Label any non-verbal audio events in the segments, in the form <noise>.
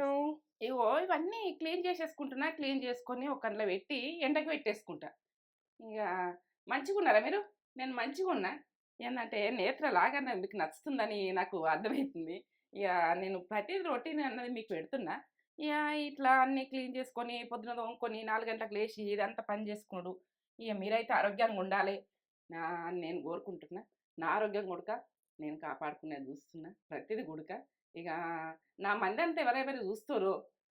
చెంచి ఇవో ఇవన్నీ clean చేసేసుకుంటున్నా clean చేసుకొని ఒక కండ్లో పెట్టి ఎండకు పెట్టేసుకుంటా. ఇక మంచిగా ఉన్నారా మీరు? నేను మంచిగా ఉన్నా ఏంటంటే నేత్ర లాగా మీకు నచ్చుతుందని నాకు అర్థమవుతుంది ఇక నేను ప్రతి రొటీన్ అన్నది మీకు పెడుతున్నా. ఇక ఇట్లా అన్నీ క్లీన్ చేసుకొని పొద్దున తోముకొని నాలుగు గంటలకు లేచి ఇదంతా పని చేసుకున్నాడు ఇక మీరైతే ఆరోగ్యంగా ఉండాలి. నా నేను కోరుకుంటున్నా. నా ఆరోగ్యం కొడుక నేను కాపాడుకునేది చూస్తున్నా. ప్రతిదీ గుడక ఇక నా మంది అంతా ఎవరెవరు చూస్తారో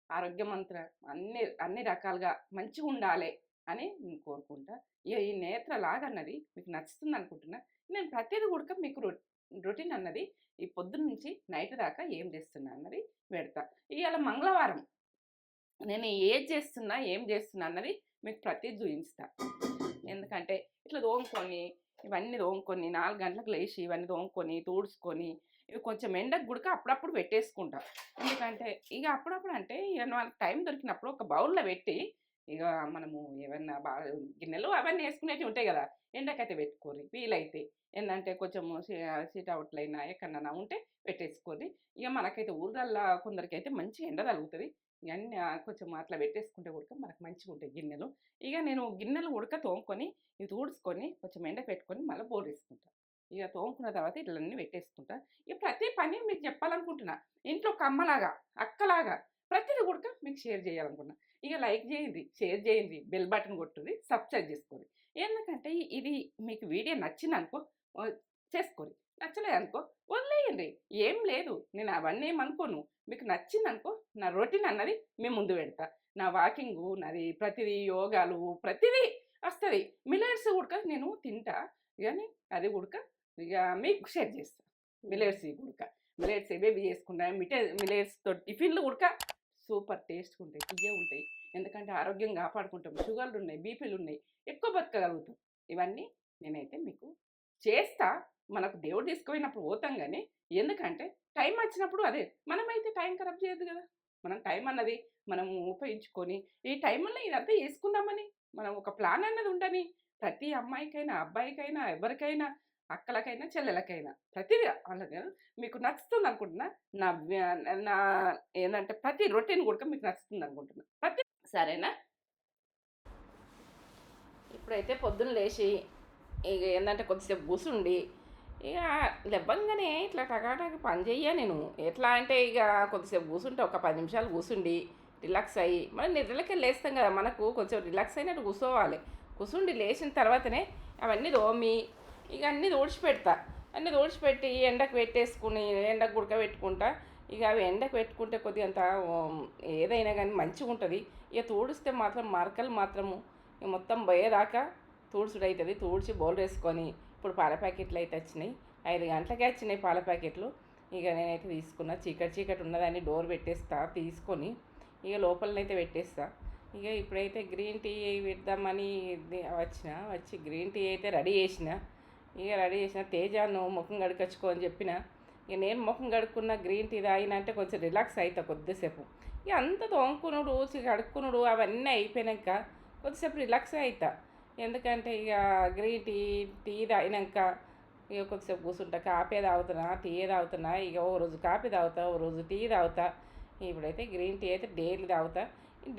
ఆరోగ్యమంత్ర అన్ని అన్ని రకాలుగా మంచిగా ఉండాలి అని నేను కోరుకుంటా. ఇక ఈ నేత్ర లాగన్నది మీకు నచ్చుతుంది అనుకుంటున్నా నేను ప్రతిదీ కూడా మీకు రొ రొటీన్ అన్నది ఈ పొద్దున్న నుంచి నైట్ దాకా ఏం చేస్తున్నా అన్నది పెడతా. ఇవాళ మంగళవారం నేను ఏది చేస్తున్నా ఏం చేస్తున్నా అన్నది మీకు ప్రతిదీ చూపిస్తా ఎందుకంటే ఇట్లా తోముకొని ఇవన్నీ తోముకొని నాలుగు గంటలకు లేచి ఇవన్నీ తోముకొని తూడ్చుకొని ఇవి కొంచెం ఎండకు గుడక అప్పుడప్పుడు పెట్టేసుకుంటా. ఎందుకంటే ఇక అప్పుడప్పుడు అంటే ఇక వాళ్ళకి టైం దొరికినప్పుడు ఒక బౌల్లో పెట్టి ఇక మనము ఏమన్నా బాగా గిన్నెలు అవన్నీ వేసుకునేవి ఉంటాయి కదా ఎండకైతే పెట్టుకోరి వీలైతే. ఏంటంటే కొంచెం సీట్ అవుట్లైనా ఎక్కడన్నా ఉంటే పెట్టేసుకోరి ఇక మనకైతే ఊర్లల్లో కొందరికైతే మంచి ఎండ తగులుతుంది. ఇవన్నీ కొంచెం అట్లా పెట్టేసుకుంటే ఉడక మనకు మంచిగా ఉంటాయి గిన్నెలు. ఇక నేను గిన్నెలు ఉడక తోముకొని ఇవి తుడుచుకొని కొంచెం ఎండ పెట్టుకొని మళ్ళీ బోర్ వేసుకుంటాను ఇక తోముకున్న తర్వాత ఇట్లన్నీ పెట్టేసుకుంటా. ఇక ప్రతి పని మీకు చెప్పాలనుకుంటున్నా. ఇంట్లో ఒక అక్కలాగా ప్రతిదీ కూడా మీకు షేర్ చేయాలనుకున్నా. ఇక లైక్ చేయండి షేర్ చేయండి బెల్ బటన్ కొట్టుది సబ్స్క్రైబ్ చేసుకోండి. ఎందుకంటే ఇది మీకు వీడియో నచ్చింది అనుకో చేసుకోండి. నచ్చలేదు అనుకో వదిలేయండి. ఏం లేదు. నేను అవన్నీ ఏమనుకోను. మీకు నచ్చింది అనుకో నా రొటీన్ అన్నది మేము ముందు పెడతా. నా వాకింగు నాది ప్రతిదీ యోగాలు ప్రతిదీ వస్తుంది. మిలెట్స్ ఉడక నేను తింటా. కానీ అది ఉడక ఇక మీకు షేర్ చేస్తా. మిలెట్స్ ఉడక మిలెట్స్ ఏవేవి చేసుకుంటా మిటే మిలెట్స్తో టిఫిన్లు ఉడక సూపర్ టేస్ట్ ఉంటాయి తీయ ఉంటాయి ఎందుకంటే ఆరోగ్యం కాపాడుకుంటాం. షుగర్లు ఉన్నాయి బీపీలు ఉన్నాయి ఎక్కువ బతకగలుగుతాం. ఇవన్నీ నేనైతే మీకు చేస్తా. మనకు దేవుడు తీసుకుపోయినప్పుడు పోతాం కానీ ఎందుకంటే టైం వచ్చినప్పుడు అదే మనమైతే టైం ఖరాబ్ చేయదు కదా. మనం టైం అన్నది మనం ఉపయోగించుకొని ఈ టైంలో ఇదంతా వేసుకుందామని మనం ఒక ప్లాన్ అన్నది ఉండని ప్రతి అమ్మాయికైనా అబ్బాయికైనా ఎవరికైనా అక్కలకైనా చెల్లెలకైనా. ప్రతిదీ అలాగే మీకు నచ్చుతుంది అనుకుంటున్నా నా నా ఏంటంటే ప్రతి రొటీన్ కూడా మీకు నచ్చుతుంది అనుకుంటున్నా ప్రతి సరేనా? ఇప్పుడైతే పొద్దున్న లేచి ఇక ఏంటంటే కొద్దిసేపు కూసుండి ఇక లెబ్బంగానే ఇట్లా టకాటకి పని చెయ్య నేను. ఎట్లా అంటే ఇక కొద్దిసేపు కూసుంటే ఒక పది నిమిషాలు కూసుండి రిలాక్స్ అయ్యి మనం నిద్రలకే లేస్తాం కదా మనకు కొంచెం రిలాక్స్ అయినట్టు కూర్చోవాలి. కూర్చుండి లేచిన తర్వాతనే అవన్నీ రోమి ఇక అన్నీ తోడిచిపెడతా. అన్నీ తోడిచిపెట్టి ఎండకు పెట్టేసుకుని ఎండకు ఉడకబెట్టుకుంటా ఇక అవి ఎండకు పెట్టుకుంటే కొద్దిగా అంత ఏదైనా కానీ మంచిగా ఉంటుంది. ఇక తుడిస్తే మాత్రం మరకలు మాత్రము. ఇక మొత్తం పోయేదాకా తూడ్చుడు అవుతుంది తూడ్చి బౌల్ వేసుకొని ఇప్పుడు పాల ప్యాకెట్లు అయితే వచ్చినాయి. ఐదు గంటలకే వచ్చినాయి పాల ప్యాకెట్లు. ఇక నేనైతే తీసుకున్నా. చీకటి చీకటి ఉన్నదాన్ని డోర్ పెట్టేస్తా తీసుకొని ఇక లోపలనైతే పెట్టేస్తా. ఇక ఇప్పుడైతే గ్రీన్ టీ పెడదామని వచ్చిన. వచ్చి గ్రీన్ టీ అయితే రెడీ చేసిన. ఇక రెడీ చేసిన తేజాను ముఖం గడకచ్చుకో అని చెప్పిన. ఇక నేను ముఖం కడుక్కున్న గ్రీన్ టీ తాగిన అంటే కొంచెం రిలాక్స్ అవుతా కొద్దిసేపు. ఇక అంత తోముకునుడు కడుక్కునుడు అవన్నీ అయిపోయాక కొద్దిసేపు రిలాక్స్ అవుతా ఎందుకంటే ఇక గ్రీన్ టీ టీ తాగినాక ఇక కొద్దిసేపు కూర్చుంటా కాపీ తాగుతున్నా టీ తాగుతున్నా ఇక ఓ రోజు కాపీ తాగుతా ఓ రోజు టీ తాగుతా. ఇప్పుడైతే గ్రీన్ టీ అయితే డైలీ తాగుతా.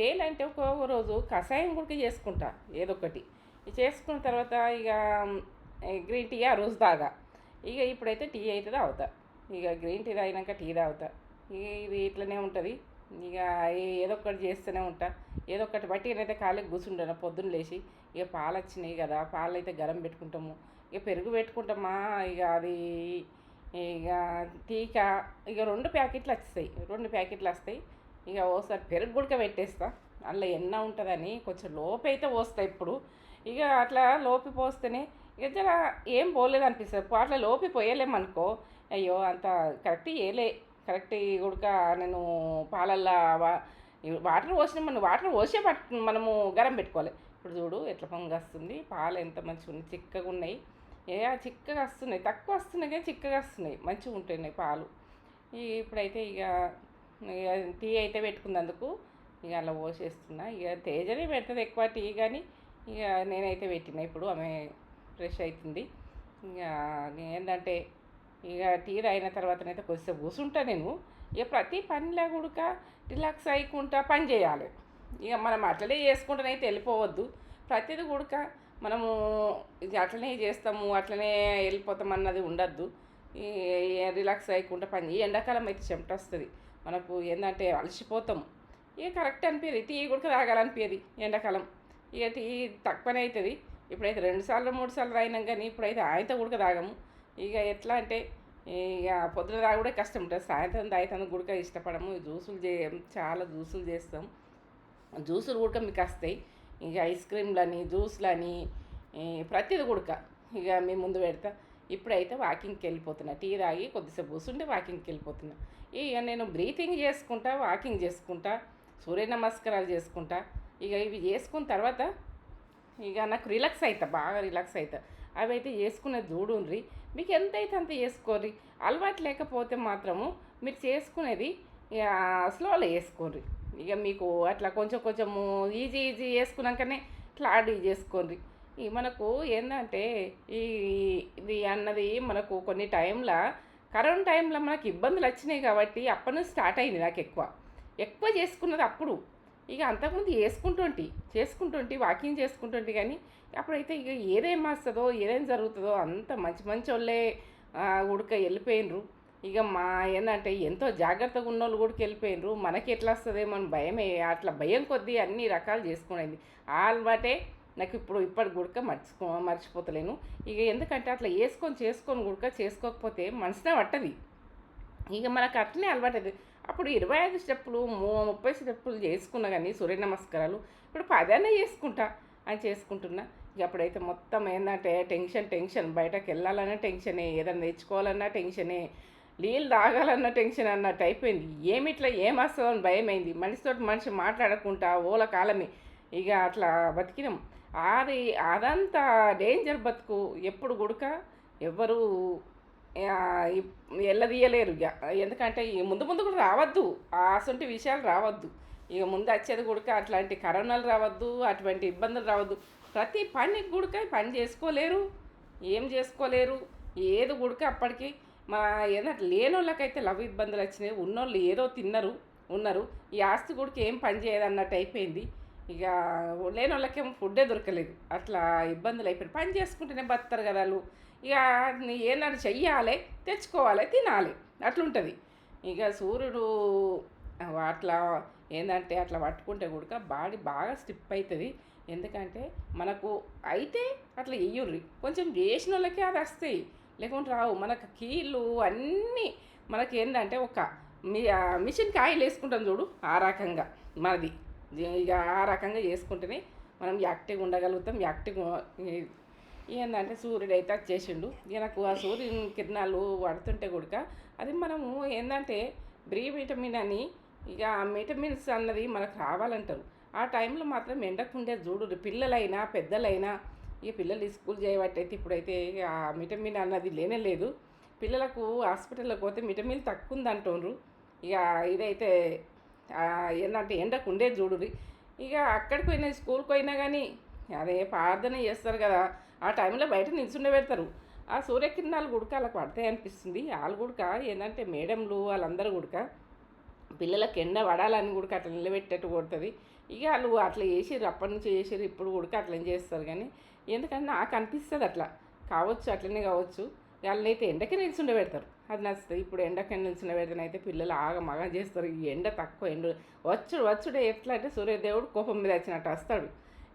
డైలీ అంటే ఒక్కొక్క రోజు కషాయం కూడా చేసుకుంటా ఏదో ఒకటి చేసుకున్న తర్వాత ఇక గ్రీన్ టీ ఆ రోజు తాగా. ఇక ఇప్పుడైతే టీ అయితే తాగుతా. ఇక గ్రీన్ టీ తాగినాక టీ తాగుతా. ఇక ఇది ఇట్లనే ఉంటుంది. ఇక ఏదో ఒకటి చేస్తూనే ఉంటా. ఏదో ఒకటి బట్టి నేనైతే కాలేకి కూర్చుంటాను. పొద్దున్న లేచి ఇక పాలు వచ్చినాయి కదా పాలు అయితే గరం పెట్టుకుంటాము. ఇక పెరుగు పెట్టుకుంటామా? ఇక అది ఇక టీక ఇక రెండు ప్యాకెట్లు వస్తాయి రెండు ప్యాకెట్లు వస్తాయి. ఇక ఓసారి పెరుగు గుడక పెట్టేస్తా. అందులో ఎన్న ఉంటుందని కొంచెం లోపు అయితే పోస్తాయి ఇప్పుడు. ఇక అట్లా లోపి పోస్తేనే ఇక జర ఏం పోలేదు అనిపిస్తుంది. అట్లా లోపి పోయలేమనుకో అయ్యో అంత కరెక్ట్ వేయలే కరెక్ట్ ఉడక నేను పాలల్లో వాటర్ పోసిన మనం వాటర్ పోసే పట్ మనము గరం పెట్టుకోవాలి. ఇప్పుడు చూడు ఎట్లా పొంగి వస్తుంది పాలు ఎంత మంచిగా ఉన్నాయి చిక్కగా ఉన్నాయి. ఏ చిక్కగా వస్తున్నాయి తక్కువ వస్తున్నాయి కానీ చిక్కగా వస్తున్నాయి మంచిగా ఉంటున్నాయి పాలు. ఇప్పుడైతే ఇక ఇక టీ అయితే పెట్టుకున్నందుకు ఇక అలా పోసేస్తున్నా. ఇక తేజనే పెడుతుంది ఎక్కువ టీ కానీ ఇక నేనైతే పెట్టిన. ఇప్పుడు ఆమె ఫ్రెష్ అవుతుంది ఇంకా ఏంటంటే ఇక టీ అయిన తర్వాతనైతే కొద్దిసేపు కూర్చుంటా నేను. ఇక ప్రతి పనిలో కూడా రిలాక్స్ అయ్యకుండా పని చేయాలి. ఇక మనం అట్లనే చేసుకుంటూనైతే వెళ్ళిపోవద్దు. ప్రతిది కూడక మనము ఇది అట్లనే చేస్తాము అట్లనే వెళ్ళిపోతాం అన్నది ఉండద్దు. రిలాక్స్ అయ్యకుండా పని ఈ ఎండాకాలం అయితే చెమట వస్తుంది. మనకు ఏంటంటే అలసిపోతాం. ఇక కరెక్ట్ అనిపించేది టీ కూడా తాగాలనిపించేది ఎండాకాలం. ఇక టీ తక్కువనే అవుతుంది ఇప్పుడైతే రెండు సార్లు మూడు సార్లు తాగినాం కానీ ఇప్పుడైతే ఆయనతో గుడక తాగము. ఇక ఎట్లా అంటే ఇక పొద్దున తాగి కూడా కష్టం. ఉంటుంది సాయంత్రం తాగితే గుడక ఇష్టపడము. జ్యూసులు చే చాలా జ్యూసులు చేస్తాం. జ్యూసులు గుడక మీకు వస్తాయి. ఇక ఐస్ క్రీమ్లని జ్యూస్లని ఈ ప్రతిది గుడక. ఇక మేము ముందు పెడతా. ఇప్పుడైతే వాకింగ్కి వెళ్ళిపోతున్నా. టీ తాగి కొద్దిసేపు కూర్చుంటే వాకింగ్కి వెళ్ళిపోతున్నా. ఇక నేను బ్రీతింగ్ చేసుకుంటా వాకింగ్ చేసుకుంటా సూర్య నమస్కారాలు చేసుకుంటా. ఇక ఇవి చేసుకున్న తర్వాత ఇక నాకు రిలాక్స్ అవుతా బాగా రిలాక్స్ అవుతా అవి అయితే చేసుకునే చూడుండ్రి మీకు ఎంత అయితే అంత చేసుకోర్రి అలవాటు లేకపోతే మాత్రము మీరు చేసుకునేది ఇక స్లోలో చేసుకోండి ఇక మీకు అట్లా కొంచెం కొంచెము ఈజీ ఈజీ చేసుకున్నాకనే ఇట్లా ఆడి చేసుకోండి ఈ మనకు ఏంటంటే ఈ ఇది అన్నది మనకు కొన్ని టైంలో కరోనా టైంలో మనకు ఇబ్బందులు వచ్చినాయి కాబట్టి అప్పటి నుంచి స్టార్ట్ అయింది నాకు ఎక్కువ ఎక్కువ చేసుకున్నది అప్పుడు. ఇక అంతకుముందు వేసుకుంటుంటి చేసుకుంటుంటి వాకింగ్ చేసుకుంటుంటి కానీ అప్పుడైతే ఇక ఏదేం వస్తుందో ఏదేం జరుగుతుందో అంత మంచి మంచి వాళ్ళే ఉడక వెళ్ళిపోయినరు. ఇక మా ఏంటంటే ఎంతో జాగ్రత్తగా ఉన్న వాళ్ళు కూడా వెళ్ళిపోయినరు. మనకి ఎట్లా వస్తుందేమో అని భయమే అట్లా భయం కొద్దీ అన్ని రకాలు చేసుకునేది. ఆ అలవాటే నాకు ఇప్పుడు ఇప్పటి గుడక మర్చిపో మర్చిపోతలేను. ఇక ఎందుకంటే అట్లా వేసుకొని చేసుకొని గుడక చేసుకోకపోతే మనసునే పట్టది. ఇక మనకు అట్లనే అలవాటు అది అప్పుడు ఇరవై ఐదు స్టెప్పులు ముప్పై స్టెప్పులు చేసుకున్నా కానీ సూర్య నమస్కారాలు. ఇప్పుడు పదనే చేసుకుంటా అని చేసుకుంటున్నా. ఇక అప్పుడైతే మొత్తం ఏంటంటే టెన్షన్ టెన్షన్. బయటకు వెళ్ళాలన్నా టెన్షనే ఏదైనా నేర్చుకోవాలన్నా టెన్షనే నీళ్ళు తాగాలన్న టెన్షన్ అన్నట్టు అయిపోయింది. ఏమిట్లా ఏం అని భయమైంది. మనిషితో మనిషి మాట్లాడకుండా ఓల కాలమే. ఇక అట్లా బతికినాం. అది అదంతా డేంజర్ బతుకు. ఎప్పుడు గుడక? ఎవ్వరూ ఎల్లదీయలేరు. ఇక ఎందుకంటే ఈ ముందు ముందు కూడా రావద్దు. అసంటి విషయాలు రావద్దు. ఇక ముందు వచ్చేది గుడక అట్లాంటి కరోనాలు రావద్దు అటువంటి ఇబ్బందులు రావద్దు. ప్రతి పని గుడక పని చేసుకోలేరు. ఏం చేసుకోలేరు. ఏది గుడక అప్పటికి మా ఏదంటే లేని వాళ్ళకైతే లవ్ ఇబ్బందులు వచ్చినాయి. ఉన్నోళ్ళు ఏదో తిన్నారు ఉన్నారు. ఈ ఆస్తి గుడికి ఏం పని చేయదు అన్నట్టు అయిపోయింది. ఇక లేని వాళ్ళకేమో ఫుడ్డే దొరకలేదు. అట్లా ఇబ్బందులు అయిపోయింది పని చేసుకుంటేనే బతారు కదా వాళ్ళు. ఇక ఏనాడు చెయ్యాలి తెచ్చుకోవాలి తినాలి. అట్లుంటుంది. ఇక సూర్యుడు అట్లా ఏంటంటే అట్లా పట్టుకుంటే కూడా బాడీ బాగా స్టిప్ అవుతుంది ఎందుకంటే మనకు అయితే అట్లా వెయ్యుర్రి కొంచెం చేసిన వాళ్ళకే అది వస్తాయి. లేకుంటే రావు. మనకు కీళ్ళు అన్నీ మనకి ఏంటంటే ఒక మీ మిషన్ కాయలు వేసుకుంటాం చూడు ఆ రకంగా మనది. ఇక ఆ రకంగా చేసుకుంటేనే మనం యాక్టివ్గా ఉండగలుగుతాం. యాక్టివ్గా ఏంటంటే సూర్యుడు అయితే వచ్చేసిండు ఇక నాకు ఆ సూర్యుని కిరణాలు పడుతుంటే కూడా అది మనము ఏంటంటే బ్రీ విటమిన్ అని ఇక ఆ విటమిన్స్ అన్నది మనకు రావాలంటారు. ఆ టైంలో మాత్రం ఎండకుండే చూడు పిల్లలైనా పెద్దలైనా ఇక పిల్లలు స్కూల్ చేయబట్టయితే ఇప్పుడైతే ఆ విటమిన్ అన్నది లేనే లేదు. పిల్లలకు హాస్పిటల్లో పోతే విటమిన్ తక్కువ ఉంది అంటుండ్రు ఇక ఇదైతే ఏంటంటే ఎండకు ఉండేది చూడురి ఇక అక్కడికి పోయినా స్కూల్కి పోయినా కానీ అదే ప్రార్థన చేస్తారు కదా. ఆ టైంలో బయట నిల్చుండే పెడతారు. ఆ సూర్యకిరణాలు గుడక వాళ్ళకి పడతాయి అనిపిస్తుంది. వాళ్ళు గుడక ఏంటంటే మేడంలు వాళ్ళందరూ గుడక పిల్లలకి ఎండ పడాలని కూడా అట్లా నిలబెట్టేట్టు కొడుతుంది. ఇక వాళ్ళు అట్లా చేసిర్రు అప్పటి నుంచి చేసిర్రు ఇప్పుడు కూడా అట్లా చేస్తారు కానీ ఎందుకంటే నాకు అనిపిస్తుంది అట్లా. కావచ్చు అట్లనే కావచ్చు. వాళ్ళనైతే ఎండకే నిల్చుండే పెడతారు. అది నచ్చుతుంది. ఇప్పుడు ఎండకే నిల్చుండే పెడితేనైతే పిల్లలు ఆగ మగం చేస్తారు. ఈ ఎండ తక్కువ ఎండ వచ్చుడు వచ్చుడు ఎట్లా అంటే సూర్యదేవుడు కోపం మీద వచ్చినట్టు వస్తాడు.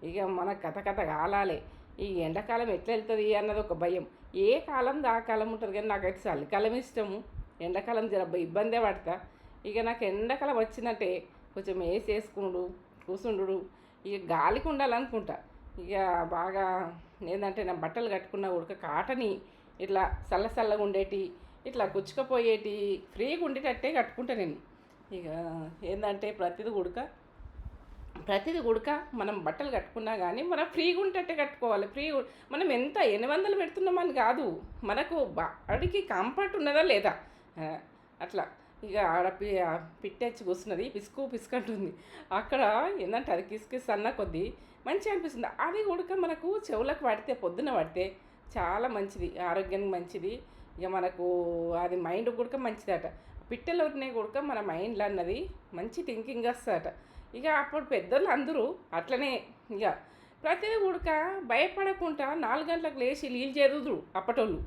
ఇక మన కథ కథ కాలాలే. ఈ ఎండాకాలం ఎట్లా వెళ్తుంది అన్నది ఒక భయం. ఏ కాలం ఆ కాలం ఉంటుంది కానీ నాకైతే చలికాలం ఇష్టము. ఎండాకాలం జర ఇబ్బందే పడతా. ఇక నాకు ఎండాకాలం వచ్చిందంటే కొంచెం వేసి వేసుకునుడు కూసుండు ఇక గాలికి ఉండాలనుకుంటా. ఇక బాగా ఏంటంటే నా బట్టలు కట్టుకున్న ఉడక కాటని ఇట్లా చల్ల చల్లగా ఉండేటి ఇట్లా కుచ్చుకపోయేటి ఫ్రీగా ఉండేటట్టే కట్టుకుంటా నేను. ఇక ఏంటంటే ప్రతిది ఉడక ప్రతిది ఉడక మనం బట్టలు కట్టుకున్నా కానీ మనం ఫ్రీగా ఉంటట్టే కట్టుకోవాలి. ఫ్రీ మనం ఎంత ఎన్ని వందలు పెడుతున్నామని కాదు. మనకు బాడికి కంఫర్ట్ ఉన్నదా లేదా? అట్లా. ఇక ఆడ పి- ఆ కూర్చున్నది పిసుకు పిసుకు అంటుంది. అక్కడ ఏంటంటే అది కిసుకిస్ అన్న కొద్దీ మంచిగా అనిపిస్తుంది. అది ఉడక మనకు చెవులకు పడితే పొద్దున పడితే చాలా మంచిది. ఆరోగ్యానికి మంచిది. ఇక మనకు అది మైండ్ కూడా మంచిదట. పిట్టలు ఉన్నాయి కూడా మన మైండ్లో అన్నది మంచి థింకింగ్ వస్తుందట. ఇక అప్పుడు పెద్దోళ్ళు అందరూ అట్లనే ఇక ప్రతిదీ ఉడక భయపడకుండా నాలుగు గంటలకు లేచి నీళ్ళు చేదుదురు అప్పటోళ్ళు.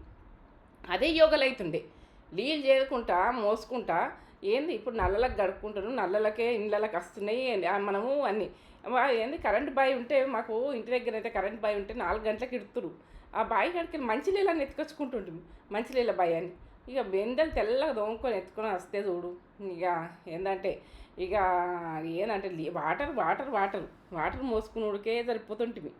అదే యోగలైతుండే. అవుతుండే నీళ్ళు చేదుకుంటా మోసుకుంటా ఏంది ఇప్పుడు నల్లలకు గడుపుకుంటున్నాం నల్లలకే ఇండ్లకి వస్తున్నాయి మనము అన్ని. వా- ఏంది కరెంట్ బాయ్ ఉంటే మాకు ఇంటి దగ్గర అయితే కరెంట్ బాయ్ ఉంటే నాలుగు గంటలకు ఇడుతురు. ఆ బాయ్ కాడికి మంచినీళ్ళని ఎత్తుకొచ్చుకుంటుంటుంది మంచినీళ్ళ బాయ్ అని. ఇక బెందలు తెల్లగా దోముకొని ఎత్తుకొని వస్తే చూడు ఇక ఏంటంటే ఇక ఏంటంటే వాటర్ వాటర్ వాటర్. వాటర్ మోసుకునుడికే సరిపోతుంటివి.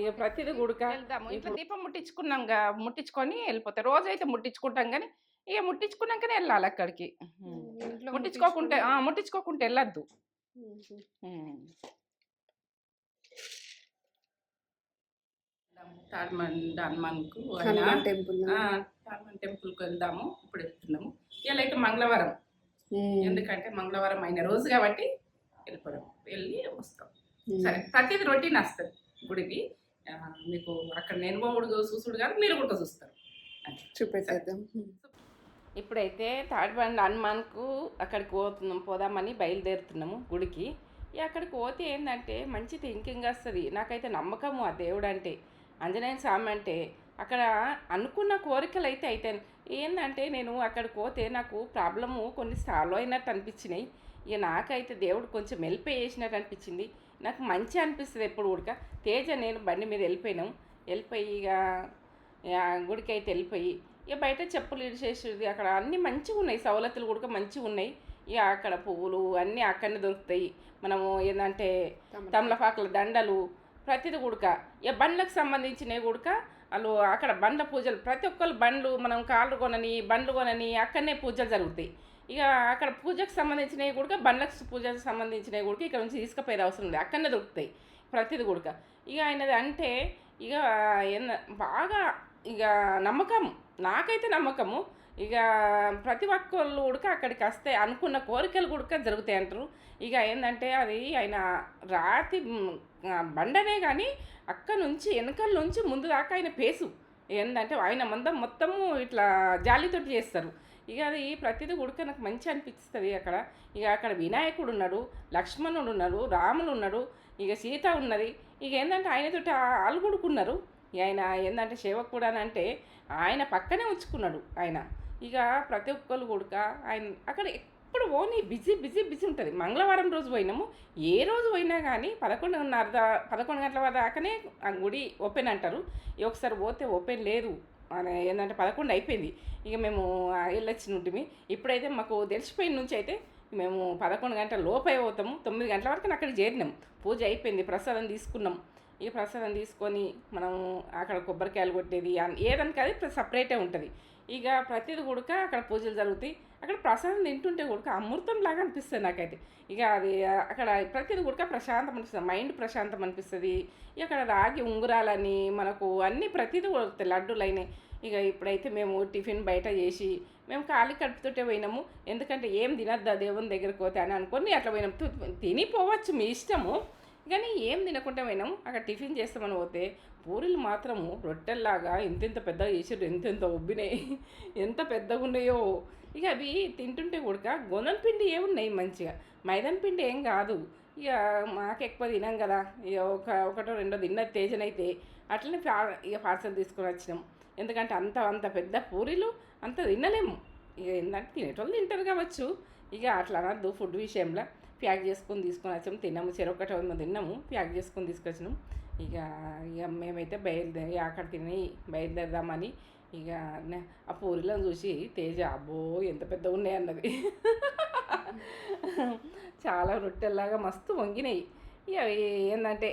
ఇక ప్రతిదీ గుడక ఇప్పుడు ఇప్పుడు దీపం ముట్టించుకున్నాం గా ముట్టించుకొని వెళ్ళిపోతాయి రోజు అయితే ముట్టించుకుంటాం కానీ ఇక ముట్టించుకున్నాకనే వెళ్ళాలి అక్కడికి. ఇంట్లో ముట్టించుకోకుంటే. ముట్టించుకోకుంటే వెళ్ళొద్దు. తాడ్మన్ హనుమాన్ టెంపుల్ తాడ్మన్ టెంపుల్కి వెళ్దాము. ఇప్పుడు వెళ్తున్నాము. ఇలా అయితే మంగళవారం. ఎందుకంటే మంగళవారం అయిన రోజు కాబట్టి వెళ్ళిపోదాం. వెళ్ళి వస్తాం. సరే ప్రతిది రొటీన్ వస్తుంది గుడికి. మీకు అక్కడ నేను కూడా చూసుడు కాదు మీరు కూడా చూస్తారు. ఇప్పుడైతే తాడిబండి హనుమాన్కు అక్కడికి పోతున్నాం పోదామని బయలుదేరుతున్నాము గుడికి. ఇక అక్కడికి పోతే ఏంటంటే మంచి థింకింగ్ వస్తుంది. నాకైతే నమ్మకము ఆ దేవుడు అంటే ఆంజనేయ స్వామి అంటే అక్కడ అనుకున్న కోరికలు అయితే అయితే ఏంటంటే నేను అక్కడికి పోతే నాకు ప్రాబ్లము కొన్ని సాల్వ్ అయినట్టు అనిపించినాయి. ఇక నాకైతే దేవుడు కొంచెం హెల్ప్ చేసినట్టు అనిపించింది. నాకు మంచి అనిపిస్తుంది ఎప్పుడు కూడా తేజ నేను బండి మీద వెళ్ళిపోయినాం. వెళ్ళిపోయి ఇక ఇక గుడికి అయితే వెళ్ళిపోయి ఇక బయట చెప్పులు ఇడిచేసేది అక్కడ అన్నీ మంచిగా ఉన్నాయి. సవలతులు కూడా మంచిగా ఉన్నాయి. ఇక అక్కడ పువ్వులు అన్నీ అక్కడనే దొరుకుతాయి. మనము ఏంటంటే తమలపాకుల దండలు ప్రతిది గుడక ఇక బండ్లకు సంబంధించినవి గుడక వాళ్ళు అక్కడ బండ్ల పూజలు. ప్రతి ఒక్కరు బండ్లు మనం కాళ్ళు కొనని బండ్లు కొనని అక్కడనే పూజలు జరుగుతాయి. ఇక అక్కడ పూజకు సంబంధించినవి కూడా బండ్లకు పూజకు సంబంధించినవి కూడా ఇక్కడ నుంచి తీసుకుపోయేది అవసరం లేదు. అక్కడనే దొరుకుతాయి ప్రతిది కూడా ఇక ఆయనది అంటే ఇక బాగా ఇక నమ్మకం నాకైతే నమ్మకము. ఇక ప్రతి ఒక్కళ్ళు కూడా అక్కడికి వస్తే అనుకున్న కోరికలు కూడా జరుగుతాయి అంటారు. ఇక ఏంటంటే అది ఆయన రాతి బండనే కానీ అక్కడ నుంచి వెనకల నుంచి ముందు దాకా ఆయన పేసు. ఏంటంటే ఆయన మందం మొత్తము ఇట్లా జాలితోటి చేస్తారు. ఇక అది ప్రతిదీ ఉడక నాకు మంచి అనిపిస్తుంది అక్కడ. ఇక అక్కడ వినాయకుడు ఉన్నాడు లక్ష్మణుడు ఉన్నాడు రాముడు ఉన్నాడు ఇక సీత ఉన్నది. ఇక ఏంటంటే ఆయనతోటి వాళ్ళు ఇక ఆయన ఏంటంటే సేవకుడు అని అంటే ఆయన పక్కనే ఉంచుకున్నాడు ఆయన. ఇక ప్రతి ఒక్కరు కొడుక ఆయన అక్కడ ఇప్పుడు ఓన్లీ బిజీ బిజీ బిజీ ఉంటుంది. మంగళవారం రోజు పోయినాము. ఏ రోజు పోయినా కానీ పదకొండున్నర దా- పదకొండు గంటల దాకానే ఆ గుడి ఓపెన్ అంటారు. ఒకసారి పోతే ఓపెన్ లేదు. మన ఏంటంటే పదకొండు అయిపోయింది. ఇక మేము వెళ్ళొచ్చిన ఉంటుంది ఇప్పుడైతే మాకు తెలిసిపోయిన నుంచి అయితే మేము పదకొండు గంటల లోపే పోతాము. తొమ్మిది గంటల వరకు అక్కడ చేరినాం. పూజ అయిపోయింది. ప్రసాదం తీసుకున్నాం. ఈ ప్రసాదం తీసుకొని మనం అక్కడ కొబ్బరికాయలు కొట్టేది ఏదనికది సపరేటే ఉంటుంది. ఇక ప్రతిది కూడా అక్కడ పూజలు జరుగుతాయి. అక్కడ ప్రసాదం తింటుంటే కూడా అమృతం లాగా అనిపిస్తుంది నాకైతే. ఇక అది అక్కడ ప్రతిది కూడా ప్రశాంతం అనిపిస్తుంది మైండ్ ప్రశాంతం అనిపిస్తుంది. ఇక అక్కడ రాగి ఉంగరాలని మనకు అన్నీ ప్రతిదీ దొరుకుతాయి లడ్డూలైనాయి ఇక ఇప్పుడైతే మేము టిఫిన్ బయట చేసి మేము ఖాళీ కడుపుతుంటే పోయినాము. ఎందుకంటే ఏం తినద్దా దేవుని దగ్గరికి పోతే అని అనుకొని అట్లా పోయినాం. తినిపోవచ్చు తిని పోవచ్చు మీ ఇష్టము. కానీ ఏం తినకుండా పోయినాము అక్కడ టిఫిన్ చేస్తామని పోతే పూరీలు మాత్రము రొట్టెల్లాగా ఇంత ఇంత పెద్దగా చేసారు ఎంతెంత ఉబ్బినాయి ఎంత పెద్దగా ఉన్నాయో ఇక అవి తింటుంటే కూడా గోధుమ పిండి ఏమున్నాయి మంచిగా? మైదాన పిండి ఏం కాదు. ఇక మాకు ఎక్కువ తినాం కదా. ఇక ఒక ఒకటో రెండో తిన్న తేజనైతే అట్లనే ఫా ఇక పార్సల్ తీసుకొని వచ్చినాం. ఎందుకంటే అంత అంత పెద్ద పూరీలు అంత తినలేము. ఇక ఏంటంటే తినేటోళ్ళు తింటారు కావచ్చు. ఇక అట్లా అనద్దు ఫుడ్ విషయంలో. ప్యాక్ చేసుకొని తీసుకొని వచ్చాము తిన్నాము చెరొకటి ఏమో తిన్నాము ప్యాక్ చేసుకొని తీసుకొచ్చినాము ఇక ఇక మేమైతే బయలుదేరి అక్కడ తిని బయలుదేరదామని ఇక ఆ పూరిలను చూసి తేజ అబ్బో ఎంత పెద్దగా ఉన్నాయి అన్నది. చాలా రొట్టెల్లాగా మస్తు వంగినాయి. ఇక అవి ఏంటంటే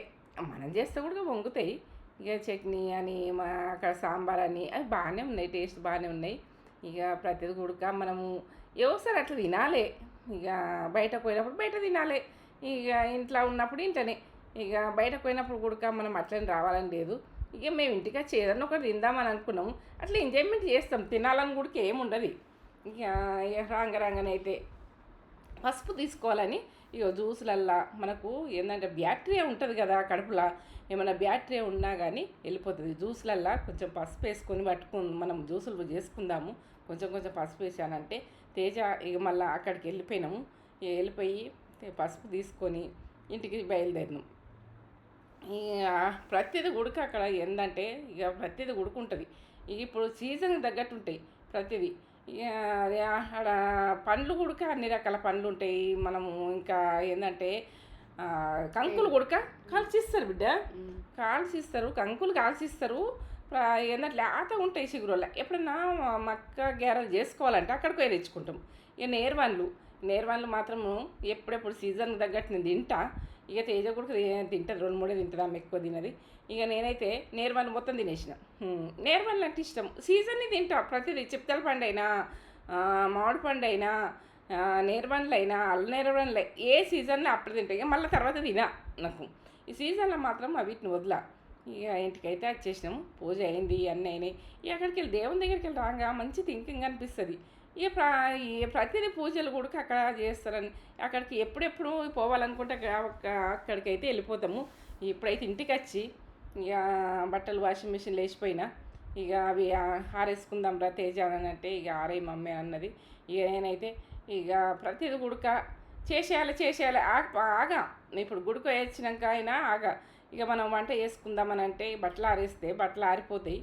మనం చేస్తే కూడా వంగుతాయి. ఇక చట్నీ అని మా అక్కడ సాంబార్ అని అవి బాగానే ఉన్నాయి టేస్ట్ బాగానే ఉన్నాయి. ఇక ప్రతిది కూడా మనము ఎవసారి అట్లా తినాలి. ఇక బయటకు పోయినప్పుడు బయట తినాలి. ఇక ఇంట్లో ఉన్నప్పుడు ఇంటనే ఇక బయటకు పోయినప్పుడు కూడా మనం అట్లనే రావాలని లేదు. ఇక మేము ఇంటికి వచ్చి ఏదన్నా ఒకటి తిందామని అనుకున్నాము. అట్లా ఎంజాయ్మెంట్ చేస్తాం. తినాలని కూడా ఏముండదు ఇక ఇక రాంగ రాంగనైతే పసుపు తీసుకోవాలని ఇక జ్యూసులల్లా మనకు ఏంటంటే బ్యాక్టీరియా ఉంటుంది కదా కడుపులో. ఏమైనా బ్యాక్టీరియా ఉన్నా కానీ వెళ్ళిపోతుంది. జ్యూసులల్లా కొంచెం పసుపు వేసుకొని పట్టుకుని మనం జ్యూసులు చేసుకుందాము. కొంచెం కొంచెం పసుపు వేసానంటే తేజ ఇక మళ్ళీ అక్కడికి వెళ్ళిపోయినాము. ఇక వెళ్ళిపోయి పసుపు తీసుకొని ఇంటికి బయలుదేరినాం. ఇక ప్రతిది ఉడక అక్కడ ఏంటంటే ఇక ప్రతిది ఉడుకుంటుంది. ఇక ఇప్పుడు సీజన్కి తగ్గట్టు ఉంటాయి ప్రతిది. అక్కడ పండ్లు కుడక అన్ని రకాల పండ్లు ఉంటాయి. మనము ఇంకా ఏంటంటే కంకులు కుడక కాల్చిస్తారు బిడ్డ. కాల్చిస్తారు కంకులు కాల్చిస్తారు. ఏదైనా ఏంటంటే లేత ఉంటాయి చిగురుల ఎప్పుడన్నా మక్క గేరలు చేసుకోవాలంటే అక్కడికి పోయి తెచ్చుకుంటాం. ఇక నేర్వన్లు నేర్వన్లు మాత్రము ఎప్పుడెప్పుడు సీజన్కి తగ్గట్టు నేను తింటా. ఇక తేజ కూడా తింటుంది రెండు మూడే తింటుంది ఆమె ఎక్కువ తినది. ఇక నేనైతే నేర్వన్లు మొత్తం తినేసిన. హ్మ్. అంటే ఇష్టం. సీజన్ని తింటా ప్రతిదీ. చిప్తల పండు అయినా మామిడి పండు అయినా ఆ, నేర్వన్లు అయినా అల్ల నేర్వన్లు ఏ సీజన్లో అప్పుడు తింటాయి ఇక మళ్ళీ తర్వాత తినా నాకు. ఈ సీజన్లో మాత్రం వీటిని వదిలా. ఇక ఇంటికైతే వచ్చేసినాము పూజ అయింది అన్నీ అయినాయి. అక్కడికి వెళ్ళి దేవుని దగ్గరికి వెళ్ళి రాగా మంచి థింకింగ్ అనిపిస్తుంది. ఇక ప్రా ఈ ప్రతిదీ పూజలు కూడా అక్కడ చేస్తారని అక్కడికి ఎప్పుడెప్పుడు పోవాలనుకుంటే అక్కడికైతే వెళ్ళిపోతాము. ఇప్పుడైతే ఇంటికి వచ్చి ఇక బట్టలు వాషింగ్ మిషన్ లేచిపోయినా ఇక అవి ఆరేసుకుందాం రా తేజ అని అంటే ఇక ఆరే మమ్మీ అన్నది. ఇక నేనైతే ఇక ప్రతిది గుడక చేసేయాలి చేసేయాలి ఆగా ఇప్పుడు గుడికి వచ్చినాక అయినా ఆగా. ఇక మనం వంట చేసుకుందామని అంటే బట్టలు ఆరేస్తే బట్టలు ఆరిపోతాయి.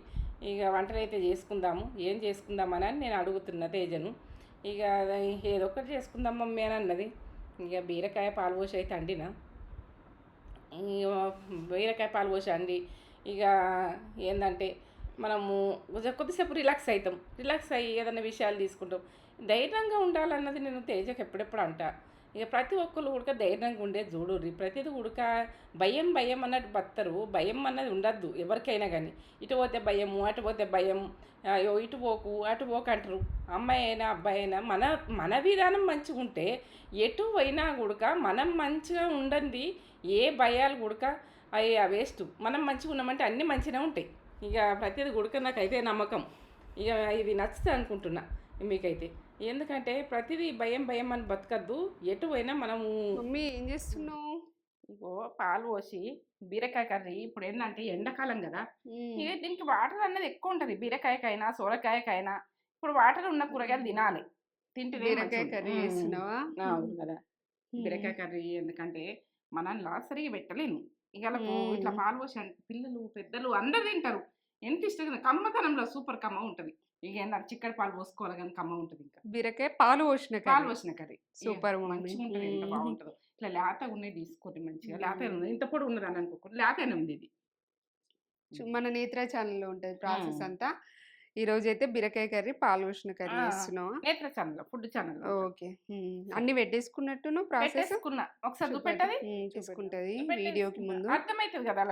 ఇక వంటలు చేసుకుందాము. ఏం చేసుకుందామని అని నేను అడుగుతున్న తేజను ఇక ఏదో ఒకటి చేసుకుందాం మమ్మీ అని అన్నది. ఇక బీరకాయ పాలుపోసి అయితే అండిన. బీరకాయ పాలుపోసి అండి. ఇక ఏంటంటే మనము కొద్దిసేపు రిలాక్స్ అవుతాం రిలాక్స్ అయ్యి ఏదైనా విషయాలు తీసుకుంటాం. ధైర్యంగా ఉండాలన్నది నేను తేజకి ఎప్పుడెప్పుడు అంటా. ఇక ప్రతి ఒక్కరు ఉడక ధైర్యంగా ఉండే చూడుర్రి. ప్రతిది ఉడక భయం భయం అన్నట్టు బతరు భయం అన్నది ఉండద్దు ఎవరికైనా కానీ ఇటు పోతే భయము అటు పోతే భయం అయ్యో ఇటు పోకు అటు పోకు అంటారు. అమ్మాయి అయినా అబ్బాయి అయినా మన మన విధానం మంచిగా ఉంటే ఎటు పోయినా గుడక మనం మంచిగా ఉండండి ఏ భయాలు గుడక అవి వేస్ట్. మనం మంచిగా ఉన్నామంటే అన్నీ మంచిగా ఉంటాయి. ఇక ప్రతిది గుడక నాకైతే నమ్మకం. ఇక ఇది నచ్చుతుంది అనుకుంటున్నా. మీకైతే. ఎందుకంటే ప్రతిదీ భయం భయం అని బతకద్దు. ఎటు పోయినా మనము మమ్మీ ఏం చేస్తున్నావు? ఇగో పాలు పోసి బీరకాయ కర్రీ ఇప్పుడు ఏంటంటే ఎండాకాలం కదా. ఇక దీనికి వాటర్ అనేది ఎక్కువ ఉంటుంది. బీరకాయకైనా సోరకాయకైనా ఇప్పుడు వాటర్ ఉన్న కూరగాయలు తినాలి. తింటే బీరకాయ కర్రీ చేస్తున్నావా? అవును కదా. బీరకాయ కర్రీ ఎందుకంటే మనం లాసరిగా పెట్టలేను మ్మ్. ఇట్లా పాలు పోసి పిల్లలు పెద్దలు అందరు తింటారు. ఎంత ఇష్టం కమ్మతనంలో సూపర్ కమ్మ ఉంటుంది. ఇక ఏంటంటే చిక్కడి పాలు పోసుకోవాలి కానీ కమ్మ ఉంటుంది ఇంకా. బీరకాయ పాలు పోసిన పాలు పోసిన కర్రీ. సూపర్ మంచిగా ఉంటుంది ఎంత మ్మ్. బాగుంటుందో. ఇట్లా లేత ఉన్నాయి తీసుకోండి మంచిగా. లేత. ఉంది ఇంత పొడి ఉన్నది అని అనుకోకుండా లేతనే ఉంది ఇది. మన నేత్ర ఛానల్లో ఉంటుంది ప్రాసెస్. అంతా. ఈ రోజు అయితే బీరకాయ కర్రీ పాలు పోసిన కర్రీ. చేస్తున్నావా నేత్ర ఛానల్ ఫుడ్ ఛానల్ ఓకే. అన్ని పెట్టేసుకున్నట్టును ప్రాసెస్? ఒకసారి చూపెట్టది? చూసుకుంటది. వీడియోకి ముందు. అర్థమవుతుంది కదా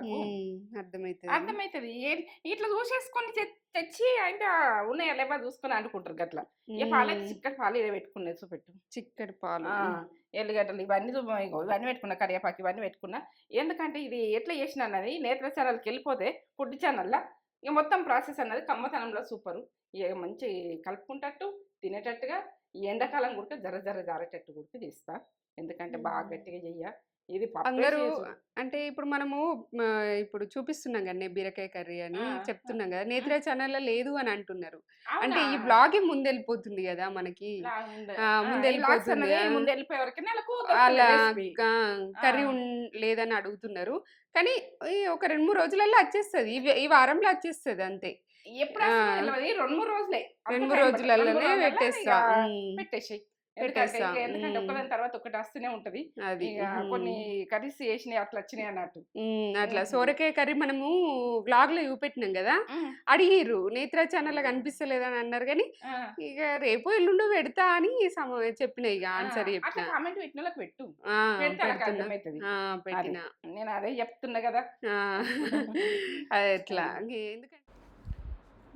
అర్థమైతుంది. అర్థమవుతుంది ఏ- ఇట్లా చూసేసుకొని తెచ్చి ఆయన ఉన్నాయా లేవా చూసుకొని అనుకుంటారు గట్ల. ఏ పాలైతే చిక్కటి పాలు ఇదే పెట్టుకునేది చూపెట్టు. చిక్కటి పాలు. ఎల్లిగడ్డలు ఇవన్నీ ఇవన్నీ పెట్టుకున్నా కరివేపాకు ఇవన్నీ పెట్టుకున్నా. ఎందుకంటే ఇది ఎట్లా చేసిన అన్నది నేత్ర ఛానల్కి వెళ్ళిపోతే ఫుడ్ ఛానల్లో ఇక మొత్తం ప్రాసెస్ అన్నది కమ్మతనంలో సూపరు. ఇక మంచి కలుపుకుంటట్టు తినేటట్టుగా ఎండాకాలం కూడా జర జర జారేటట్టు కూడా తీస్తా ఎందుకంటే బాగా. గట్టిగా చెయ్య. ఇది అందరూ అంటే ఇప్పుడు మనము ఇప్పుడు చూపిస్తున్నాం కదా బీరకాయ కర్రీ అని చెప్తున్నాం కదా నేత్ర ఛానల్లో లేదు అని అంటున్నారు. అంటే ఈ అవునా? బ్లాగే ముందెళ్ళిపోతుంది కదా మనకి. అలా. కర్రీ లేదని అడుగుతున్నారు. కానీ ఒక రెండు మూడు రోజులలో వచ్చేస్తుంది. ఈ వారంలో వచ్చేస్తుంది అంతే. ఎప్పుడు రెండు మూడు రోజులే. రెండు మూడు రోజులలోనే రోజులలో పెట్టేస్తా. పెట్టేసేయ్. పెట్టేస్తా. ఎందుకంటే. ఒకదాని తర్వాత ఒకటి వస్తూనే ఉంటది. అది. కొన్ని కర్రీస్ చేసినాయి అట్లా వచ్చినాయి అన్నట్టు. అట్లా. సోరకాయ కర్రీ మనము వ్లాగ్లో చూపెట్టినాం కదా? అడిగిర్రు. నేత్ర ఛానల్ కనిపిస్తలేదని అన్నారు కానీ ఇక రేపు ఎల్లుండో పెడతా అని చెప్పిన ఇక ఆన్సర్ చెప్పిన. కామెంట్ పెట్టిన పెట్టు. పెట్టిన. నేను అదే చెప్తున్నా కదా. అది <laughs> ఎట్లా. ఎందుకంటే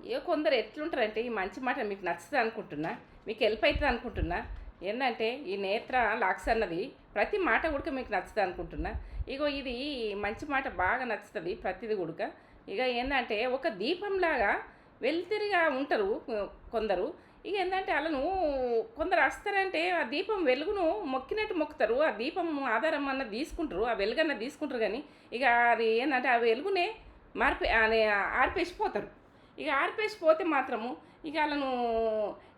ఏ కొందరు ఎట్లుంటారంటే ఈ మంచి మాట మీకు నచ్చుతుంది అనుకుంటున్నా మీకు హెల్ప్ అవుతుంది అనుకుంటున్నా ఏంటంటే ఈ నేత్ర లాక్స్ అన్నది ప్రతి మాట కూడా మీకు నచ్చుతుంది అనుకుంటున్నా. ఇగో ఇది మంచి మాట బాగా నచ్చుతుంది ప్రతిది కూడా ఇక ఏంటంటే ఒక దీపంలాగా వెలుతురిగా ఉంటారు కొందరు. ఇక ఏంటంటే వాళ్ళను కొందరు వస్తారంటే ఆ దీపం వెలుగును మొక్కినట్టు మొక్కుతారు. ఆ దీపం ఆధారం అన్న తీసుకుంటారు ఆ వెలుగన్న తీసుకుంటారు కానీ ఇక అది ఏంటంటే ఆ వెలుగునే మార్పే ఆర్పేసిపోతారు. ఇక ఆర్పేసిపోతే మాత్రము ఇక వాళ్ళను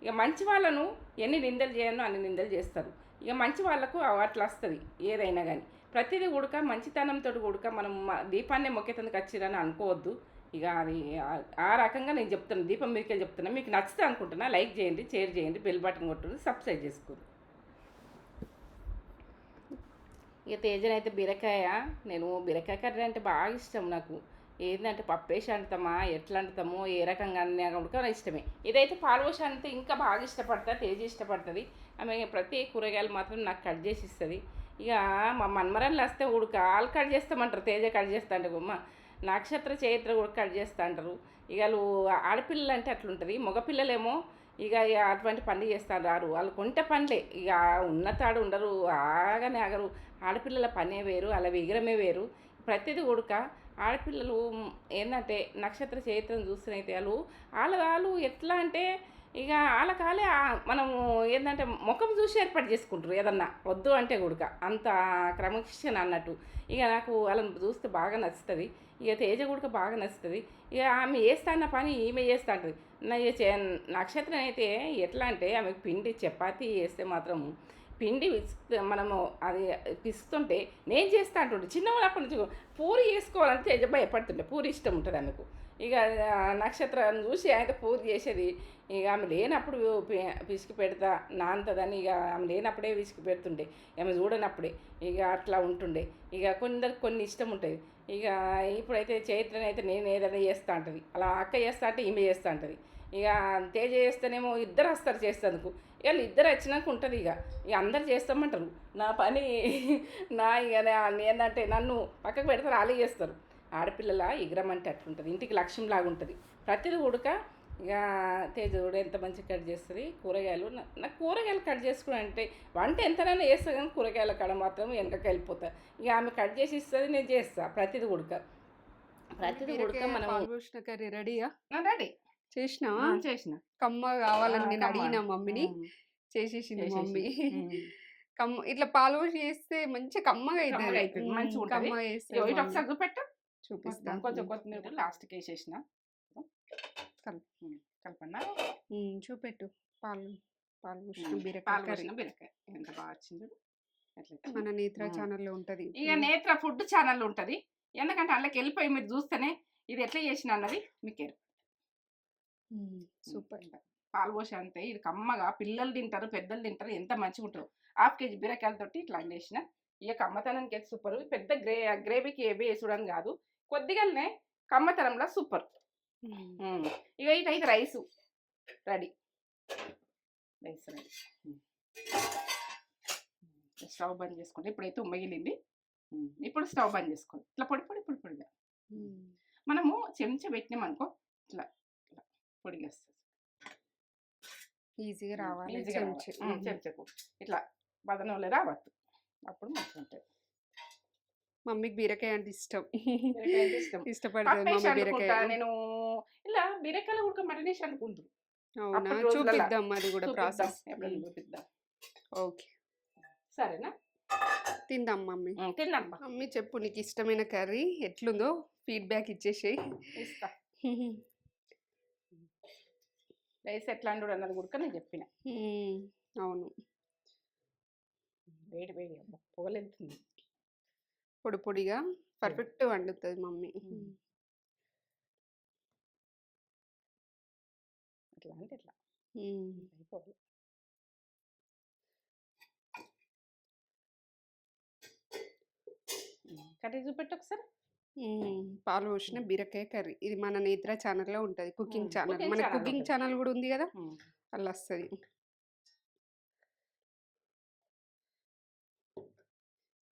ఇక మంచి వాళ్ళను ఎన్ని నిందలు చేయనో అన్ని నిందలు చేస్తారు. ఇక మంచి వాళ్ళకు అట్లా వస్తుంది ఏదైనా కానీ ప్రతిదీ కూడక మంచితనంతో కూడక మనం దీపాన్ని దీపాన్నే మొక్కేతందుకు వచ్చిరని అనుకోవద్దు. ఇక అది ఆ- ఆ రకంగా నేను చెప్తాను దీపం మీకే చెప్తున్నా. మీకు నచ్చితే అనుకుంటున్నా లైక్ చేయండి షేర్ చేయండి బెల్ బటన్ కొట్టండి సబ్స్క్రైబ్ చేసుకోండి. ఇక తేజనైతే బీరకాయ నేను బీరకాయ కర్రీ అంటే బాగా ఇష్టం నాకు. ఏంటంటే పప్పేసి అంటుతామా ఎట్లా అంటుతామో ఏ రకంగా అన్నా కూడా ఇష్టమే. ఇదైతే పాలపోసి అంటే ఇంకా బాగా ఇష్టపడతా తేజ ఇష్టపడుతుంది. ఆమె ప్రతి కూరగాయలు మాత్రం నాకు కట్ చేసి ఇస్తుంది. ఇక మా మన్మరాలు వస్తే ఉడక వాళ్ళు కట్ చేస్తామంటారు తేజ కట్ చేస్తా అంటే అమ్మ నక్షత్ర చైత్ర కూడా కట్ చేస్తా అంటారు. ఇక వాళ్ళు ఆడపిల్లలు అంటే అట్లుంటుంది. మగపిల్లలేమో ఇక ఇక అటువంటి పనులు చేస్తారు రారు. వాళ్ళు కొంట పనులే. ఇక ఉన్నతాడు ఉండరు ఆగనే ఆగరు. ఆడపిల్లల పనే వేరు అలా విగ్రహమే వేరు. ప్రతిదీ ఉడక. ఆడపిల్లలు ఏంటంటే నక్షత్ర చైత్రం చూస్తున్నైతే వాళ్ళు వాళ్ళ వాళ్ళు ఎట్లా అంటే ఇక వాళ్ళ కాలే మనము ఏంటంటే ముఖం చూసి ఏర్పాటు చేసుకుంటారు ఏదన్నా వద్దు అంటే కూడక. అంత క్రమశిక్షణ అన్నట్టు. ఇక నాకు వాళ్ళని చూస్తే బాగా నచ్చుతుంది. ఇక తేజ కూడా బాగా నచ్చుతుంది. ఇక ఆమె చేస్తాన్న పని ఈమె చేస్తా ఉంటుంది నా చే- నక్షత్రం అయితే ఎట్లా అంటే ఆమెకు పిండి చపాతీ చేస్తే మాత్రం పిండి మనము అది పిస్తుంటే నేను చేస్తా అంటుండే. చిన్నప్పటి నుంచి పూరి చేసుకోవాలంటే భయపడుతుండే. పూరి ఇష్టం ఉంటుంది ఆమెకు ఇక నక్షత్రాన్ని చూసి ఆయన పూరి చేసేది. ఇక ఆమె లేనప్పుడు పిసికి పెడతా నాంతదని ఇక ఆమె లేనప్పుడే పిసికి పెడుతుండే. ఆమె చూడనప్పుడే. ఇక అట్లా ఉంటుండే. ఇక కొందరికి కొన్ని ఇష్టం ఉంటుంది. ఇక ఇప్పుడైతే చైత్రని అయితే నేను ఏదైనా చేస్తా ఉంటుంది అలా అక్క చేస్తా అంటే ఈమె చేస్తా ఉంటుంది ఇక తేజ చేస్తేనేమో ఇద్దరు వస్తారు చేస్తేందుకు. ఇక ఇద్దరు వచ్చినాక ఉంటుంది ఇక. ఇక అందరు చేస్తామంటారు. నా పని <laughs> నా ఇక ఏంటంటే నన్ను పక్కకు పెడతారు వాళ్ళే చేస్తారు. ఆడపిల్లల ఇగ్రం అంటే అట్లుంటుంది. ఇంటికి లక్ష్యంలాగా ఉంటుంది. ప్రతిదీ ఉడక ఇక తేజ కూడా ఎంత మంచిగా కట్ చేస్తుంది. కూరగాయలు నాకు కూరగాయలు కట్ చేసుకుని అంటే వంట ఎంతనైనా చేస్తా కానీ కూరగాయల కడ మాత్రం వెనకకి వెళ్ళిపోతా. ఇక ఆమె కట్ చేసి ఇస్తుంది నేను చేస్తా ప్రతిదీ ఉడక. ప్రతిదీ ఉడక మనం కర్రీ రెడీయా? రెడీ. చేసినావా చేసిన. కమ్మ కావాలని నేను. అడిగిన మమ్మీని చేసేసింది చేసేసి. మమ్మీ. <laughs> కమ్మ ఇట్లా పాల్పోసి చేస్తే మంచి కమ్మగా అవుతుంది ఉంటది. కమ్మగా చేస్తే. ఒకసారి చూపెట్టు. చూపిస్తా. కొంచెం కొత్తిమీర కూడా లాస్ట్కి వేసేసిన. కలపన్నా? చూపెట్టు. పాలు పాలు పోసిన బీరకాయ పాలు బీరకాయ. ఎంత బాగా వచ్చింది. మన నేత్ర. ఛానల్లో ఉంటది. ఇక నేత్ర ఫుడ్ ఛానల్ ఉంటుంది. ఎందుకంటే అందులోకి వెళ్ళిపోయి మీరు చూస్తేనే ఇది ఎట్లా చేసిన అన్నది మీకు సూపర్. పాలు పోసి అంతే. ఇది కమ్మగా పిల్లలు తింటారు పెద్దలు తింటారు ఎంత మంచిగా ఉంటారు హాఫ్ కేజీ బీరకాయలతోటి ఇట్లా చేసిన ఇక కమ్మతనానికి అయితే సూపర్. పెద్ద గ్రే గ్రేవీకి ఏవి వేసుడని కాదు. కొద్దిగానే కమ్మతనంలో సూపర్. ఇక ఇటైతే rice. Ready. Rice ready. Stove బంద్ చేసుకోండి ఇప్పుడైతే ఉమ్మగిలింది. ఉమ్. ఇప్పుడు స్టవ్ బంద్ చేసుకోండి ఇట్లా పొడి పొడి పొడి పొడిగా. మనము చెంచా పెట్టినాం అనుకో ఇట్లా ఇట్లా పొడిగా వస్తుంది ఈజీగా రావాలి. ఈజీగా. చెంచాకు ఇట్లా బదనంలో రావద్దు. అప్పుడు మంచిగా ఉంటుంది మమ్మీకి బీరకాయ అంటే ఇష్టం. బీరకాయ అంటే ఇష్టం. ఇష్టపడుతుంది పప్పేసి మమ్మీ బీరకాయ నేను ఇలా బీరకాయలు కూడా మటనేసి అనుకుంటారు. అవునా. చూపిద్దాం అది కూడా ప్రాసెస్. చూపిద్దాం. ఓకే. సరేనా? తిందాం మమ్మీ. తిందాం మమ్మీ చెప్పు నీకు ఇష్టమైన కర్రీ ఎట్లుందో. ఫీడ్బ్యాక్ ఇచ్చేసేయి. <laughs> రైస్ ఎట్లా అండు అన్నది కూడా నేను చెప్పిన. అవును. వేడి వేడి పొగలెళ్తుంది పొడి పొడిగా పర్ఫెక్ట్ వండుతుంది మమ్మీ. అట్లా అంటే ఇట్లా ఉమ్. అయిపోవాలి. కర్రీ చూపెట్టు ఒకసారి. పాలు పోసిన బీరకాయ కర్రీ. ఇది మన నేత్ర ఛానల్లో ఉంటుంది. Cooking channel. మన కుకింగ్ ఉంటది. ఛానల్ కూడా ఉంది కదా. అలా వస్తుంది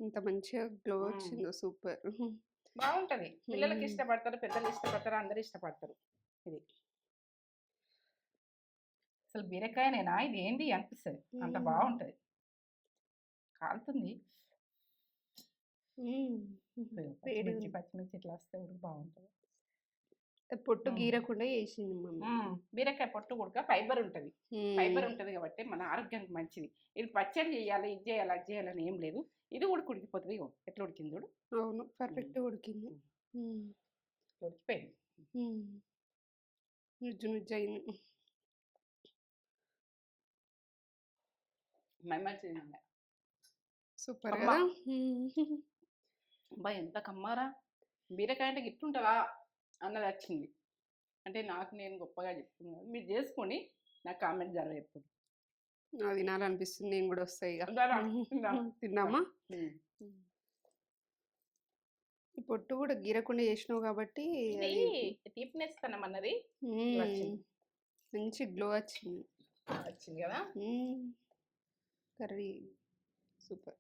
ఇంత మంచిగా గ్లో. వచ్చిందో సూపర్. బాగుంటది. పిల్లలకి. ఇష్టపడతారు పెద్దలు ఇష్టపడతారు అందరు ఇష్టపడతారు. ఇది. అసలు బీరకాయనేనా? ఇది ఏంది అనిపిస్తుంది. అంత. బాగుంటది. కాలుతుంది. వేడి పచ్చిమిర్చి ఇట్లా వస్తే కూడా బాగుంటుంది. పొట్టు. గీరకుండా చేసింది మమ్మీ బీరకాయ పొట్టు కూడా ఫైబర్ ఉంటుంది. ఫైబర్ ఉంటుంది కాబట్టి మన ఆరోగ్యానికి మంచిది. ఇది పచ్చడి చేయాలి ఇది చేయాలి అది చేయాలని ఏం లేదు. ఇది కూడా ఉడికిపోతుంది ఎట్లా ఉడికింది చూడు? అవును. పర్ఫెక్ట్ ఉడికింది. ఉడికిపోయింది. నుజ్జు నుజ్జు అయింది మంచిది సూపర్. కదా. అబ్బా! ఎంత కమ్మారా? బీరకాయ అంటే గిట్టుంటుందా? అన్నది వచ్చింది. అంటే నాకు నేను గొప్పగా చెప్తున్నాను మీరు చేసుకొని నాకు కామెంట్ ద్వారా చెప్పండి తినాలనిపిస్తుంది నేను కూడా వస్తాయి. <laughs> తిన్నామా? పొట్టు కూడా గీరకుండా చేసినావు కాబట్టి తీపినెస్ తనం అన్నది. మంచి గ్లో వచ్చింది. వచ్చింది కదా? కర్రీ. సూపర్.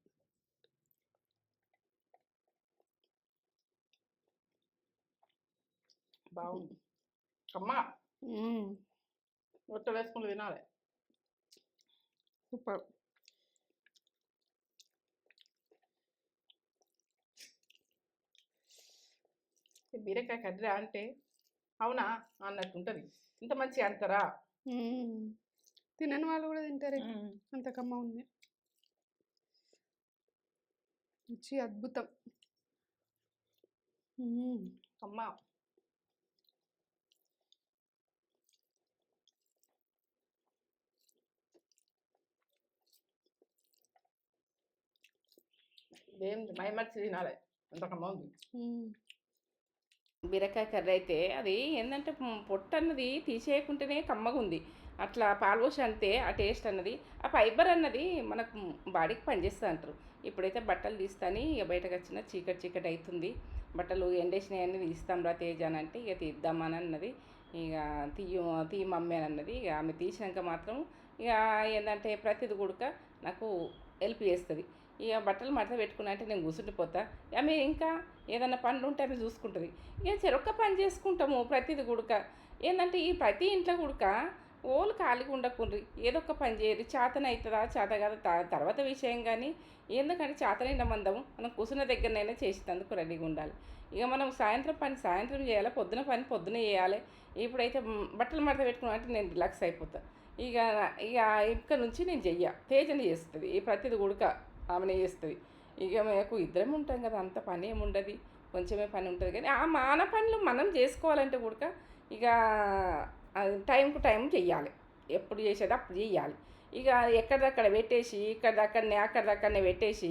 బాగుంది అమ్మ! రొట్టె వేసుకుని తినాలి. సూపర్. బీరకాయ కర్రీ అంటే అవునా? అన్నట్టు ఉంటుంది ఇంత మంచి అంటారా? తినని వాళ్ళు కూడా తింటారు. అంత కమ్మ ఉంది. రుచి అద్భుతం. మ్మ్. అమ్మ! ఏం మైమర్చి తినాలి అంత కమ్మ ఉంది. మ్మ్. బీరకాయ కర్రీ అయితే అది ఏంటంటే పొట్టు అన్నది తీసేయకుంటేనే కమ్మగా ఉంది. అట్లా పాల్పోసి అంతే ఆ టేస్ట్ అన్నది. ఆ ఫైబర్ అన్నది మనకు బాడీకి పనిచేస్తుంది అంటారు. ఇప్పుడైతే బట్టలు తీస్తాని ఇక బయటకు వచ్చిన చీకటి చీకటి అవుతుంది. బట్టలు ఎండేసినాయి అన్ని తీస్తాం రా తేజ అని అంటే ఇక తీద్దామని అన్నది. ఇక తీయ తీయ మమ్మీ అని అన్నది. ఇక ఆమె తీసినాక మాత్రం ఇక ఏంటంటే ప్రతిది కూడక నాకు హెల్ప్ చేస్తుంది. ఇక బట్టలు మడత పెట్టుకున్నా అంటే నేను కూర్చుండిపోతా ఆమె ఇంకా ఏదైనా పనులు ఉంటే ఆమె చూసుకుంటుంది. ఇక చెరొక్క పని చేసుకుంటాము ప్రతిది గుడక ఏంటంటే ఈ ప్రతి ఇంట్లో గుడక ఓలు ఖాళీగా ఉండకుండ్రి. ఏదో ఒక పని చేయరు చేతన అవుతుందా చేత కదా తర్వాత విషయం కానీ ఎందుకంటే చేతనైన మందము మనం కూర్చున్న దగ్గరనైనా చేసేందుకు రెడీగా ఉండాలి. ఇక మనం సాయంత్రం పని సాయంత్రం చేయాలి పొద్దున పని పొద్దున చేయాలి. ఇప్పుడైతే బట్టలు మడత పెట్టుకున్నట్టు నేను రిలాక్స్ అయిపోతా. ఇక ఇక ఇక్కడ నుంచి నేను చెయ్య. తేజని చేస్తుంది. ఈ ప్రతిది గుడక ఆమెనే చేస్తుంది. ఇక మాకు ఇద్దరం ఉంటాం కదా అంత పని ఏముండదు. కొంచెమే పని ఉంటుంది కానీ ఆ మాన పనులు మనం చేసుకోవాలంటే కూడా ఇక టైంకు టైం చెయ్యాలి. ఎప్పుడు చేసేది అప్పుడు చెయ్యాలి. ఇక ఎక్కడిదక్కడ పెట్టేసి ఇక్కడిదక్కడనే అక్కడిదక్కడనే పెట్టేసి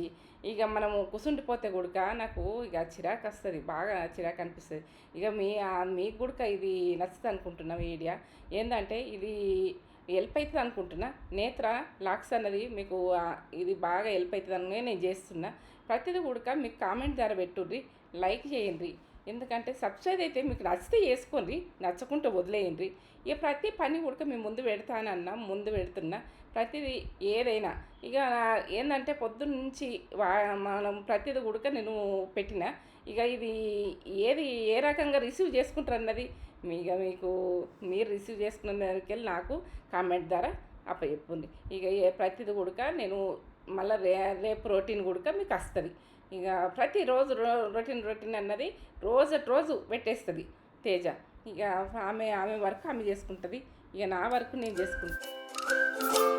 ఇక మనము కుసుండిపోతే గుడక నాకు ఇక చిరాకు వస్తుంది బాగా చిరాకు అనిపిస్తుంది. ఇక మీ మీకు గుడక ఇది నచ్చుతుంది అనుకుంటున్నాం మీడియా ఏంటంటే ఇది హెల్ప్ అవుతుంది అనుకుంటున్నా. నేత్ర లాక్స్ అన్నది మీకు ఇది బాగా హెల్ప్ అవుతుంది అని నేను చేస్తున్నా. ప్రతిదీ కూడా మీకు కామెంట్ ద్వారా పెట్టుర్రి లైక్ చేయండి. ఎందుకంటే సబ్స్క్రైబ్ అయితే మీకు నచ్చితే చేసుకోండి నచ్చకుంటే వదిలేయండి. ఇక ప్రతి పని కూడా మేము ముందు పెడతానన్నా ముందు పెడుతున్నా ప్రతిదీ ఏదైనా. ఇక ఏంటంటే పొద్దున్న నుంచి మనం ప్రతిదీ కూడా నేను పెట్టిన. ఇక ఇది ఏది ఏ రకంగా రిసీవ్ చేసుకుంటారు అన్నది ఇక మీకు మీరు రిసీవ్ చేసుకున్న దానికి వెళ్ళి నాకు కామెంట్ ద్వారా అప్పచెప్పుంది. ఇక ప్రతిది కూడక నేను మళ్ళీ రే రేపు రొటీన్ కూడక మీకు వస్తుంది ఇక ప్రతిరోజు రో రొటీన్ రొటీన్ అన్నది రోజు రోజు పెట్టేస్తుంది తేజ. ఇక ఆమె ఆమె వర్క్ ఆమె చేసుకుంటుంది. ఇక నా వర్క్ నేను చేసుకుంటాను